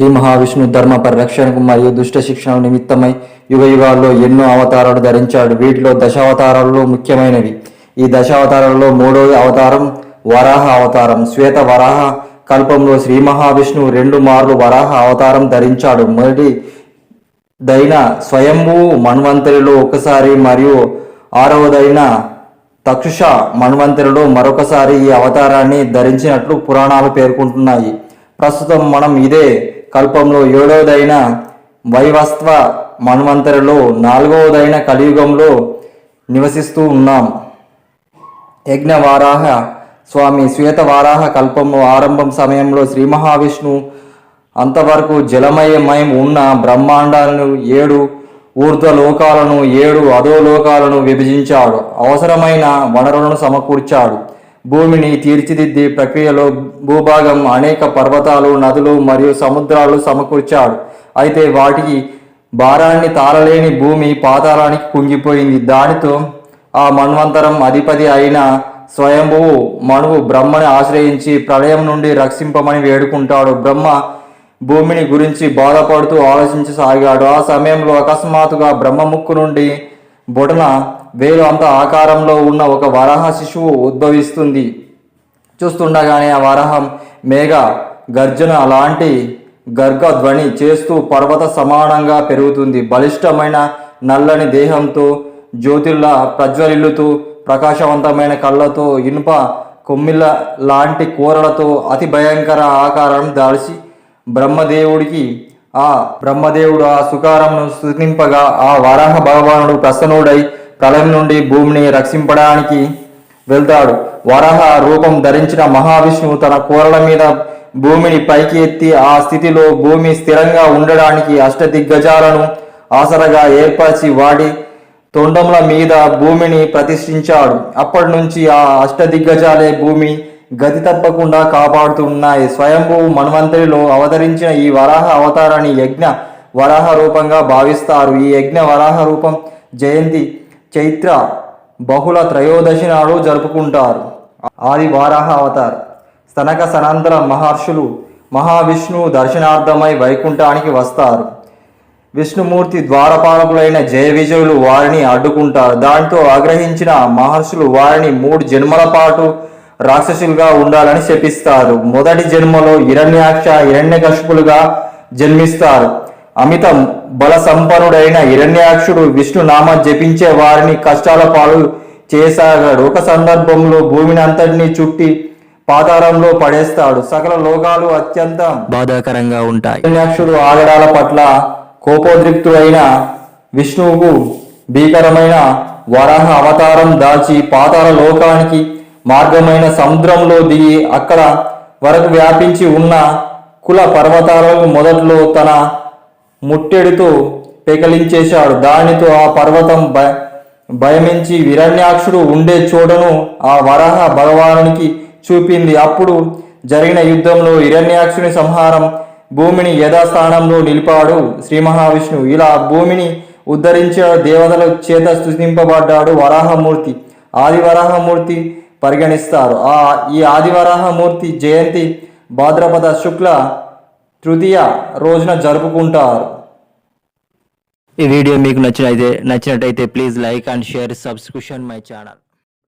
శ్రీ మహావిష్ణు ధర్మ పరిరక్షణకు మరియు దుష్ట శిక్షణ నిమిత్తమై యుగ యుగాల్లో ఎన్నో అవతారాలు ధరించాడు. వీటిలో దశావతారాలలో ముఖ్యమైనవి. ఈ దశావతారాలలో మూడవ అవతారం వరాహ అవతారం. శ్వేత వరాహ కల్పంలో శ్రీ మహావిష్ణువు రెండు మార్లు వరాహ అవతారం ధరించాడు. మొదటి దైన స్వయంభూ మన్వంతరిలో ఒకసారి మరియు ఆరవదైన తక్షుష మన్వంతరిలో మరొకసారి ఈ అవతారాన్ని ధరించినట్లు పురాణాలు పేర్కొంటున్నాయి. ప్రస్తుతం మనం ఇదే కల్పంలో ఏడవదైన వైవస్త్వ మన్వంతరలో నాలుగవదైన కలియుగంలో నివసిస్తూ ఉన్నాం. యజ్ఞవారాహ స్వామి శ్వేతవారాహ కల్పంలో ఆరంభం సమయంలో శ్రీ మహావిష్ణు అంతవరకు జలమయమయం ఉన్న బ్రహ్మాండాలను ఏడు ఊర్ధ్వలోకాలను ఏడు అధోలోకాలను విభజించాడు. అవసరమైన వనరులను సమకూర్చాడు. భూమిని తీర్చిదిద్దే ప్రక్రియలో భూభాగం అనేక పర్వతాలు నదులు మరియు సముద్రాలు సమకూర్చాడు. అయితే వాటికి భారాన్ని తాళలేని భూమి పాతాళానికి కుంగిపోయింది. దానితో ఆ మన్వంతరం అధిపతి అయిన స్వయంభువు మనువు బ్రహ్మని ఆశ్రయించి ప్రళయం నుండి రక్షింపమని వేడుకుంటాడు. బ్రహ్మ భూమిని గురించి బాధపడుతూ ఆలోచించసాగాడు. ఆ సమయంలో అకస్మాత్తుగా బ్రహ్మముక్కు నుండి బొటన వేలు అంత ఆకారంలో ఉన్న ఒక వరాహ శిశువు ఉద్భవిస్తుంది. చూస్తుండగానే ఆ వరాహం మేఘ గర్జన లాంటి గర్గధ్వని చేస్తూ పర్వత సమానంగా పెరుగుతుంది. బలిష్టమైన నల్లని దేహంతో జ్యోతిల్లా ప్రజ్వలిల్లుతూ ప్రకాశవంతమైన కళ్ళతో ఇనుప కొమ్మిళ్ళ లాంటి కూరలతో అతి భయంకర ఆకారం దాల్చి బ్రహ్మదేవుడికి ఆ బ్రహ్మదేవుడు ఆ సుకారంను స్థుతింపగా ఆ వరాహ భగవానుడు ప్రసన్నుడై ప్రళయం నుండి భూమిని రక్షింపడానికి వెళ్తాడు. వరాహ రూపం ధరించిన మహావిష్ణువు తన కోరల మీద భూమిని పైకి ఎత్తి ఆ స్థితిలో భూమి స్థిరంగా ఉండడానికి అష్టదిగ్గజాలను ఆసరగా ఏర్పరిచి వాడి తొండముల మీద భూమిని ప్రతిష్ఠించాడు. అప్పటి నుంచి ఆ అష్టదిగ్గజాలే భూమి గతి తప్పకుండా కాపాడుతున్నాయి స్వయంభూ మన్వంతరిలో అవతరించిన ఈ వరాహ అవతారాన్ని యజ్ఞ వరాహ రూపంగా భావిస్తారు. ఈ యజ్ఞ వరాహ రూపం జయంతి చైత్ర బహుళ త్రయోదశి నాడు జరుపుకుంటారు. ఆది వారాహ అవతార్. స్తనక సనంతర మహర్షులు మహావిష్ణువు దర్శనార్థమై వైకుంఠానికి వస్తారు. విష్ణుమూర్తి ద్వారపాలకులైన జయ విజయులు వారిని అడ్డుకుంటారు. దాంతో ఆగ్రహించిన మహర్షులు వారిని మూడు జన్మల పాటు రాక్షసులుగా ఉండాలని శపిస్తారు. మొదటి జన్మలో హిరణ్యాక్ష హిరణ్యకశుపులుగా జన్మిస్తారు. అమితం బల సంపన్నుడైన హిరణ్యాక్షుడు విష్ణు నామ జపించే వారిని కష్టాల పాలు చేసాగాడు. ఒక సందర్భంలో భూమిని అంతటినీ చుట్టి పాతాళంలో పడేస్తాడు. సకల లోకాలు అత్యంత బాధాకరంగా ఉంటాయి. హిరణ్యాక్షుడు ఆగడాల పట్ల కోపోద్రిక్తుడైన విష్ణువుకు భీకరమైన వరాహ అవతారం దాల్చి పాతాళ లోకానికి మార్గమైన సముద్రంలో దిగి అక్కడ వరకు వ్యాపించి ఉన్న కుల పర్వతాలను మొదట్లో తన ముట్టెడుతూ పెకలించేశాడు. దానితో ఆ పర్వతం భ భయమించి విరణ్యాక్షుడు ఉండే చోటను ఆ వరహ భగవానునికి చూపింది. అప్పుడు జరిగిన యుద్ధంలో హిరణ్యాక్షుని సంహారం భూమిని యథాస్థానంలో నిలిపాడు శ్రీ మహావిష్ణువు ఇలా భూమిని ఉద్ధరించిన దేవతల చేత స్థుతింపబడ్డాడు వరాహమూర్తి. ఆది వరాహమూర్తి పరిగణిస్తారు. ఆ ఈ ఆదివరాహమూర్తి జయంతి భాద్రపద శుక్ల తృతీయ రోజున జరుపుకుంటారు. ఈ వీడియో మీకు నచ్చినైతే నచ్చినట్టయితే please like and share subscription my channel.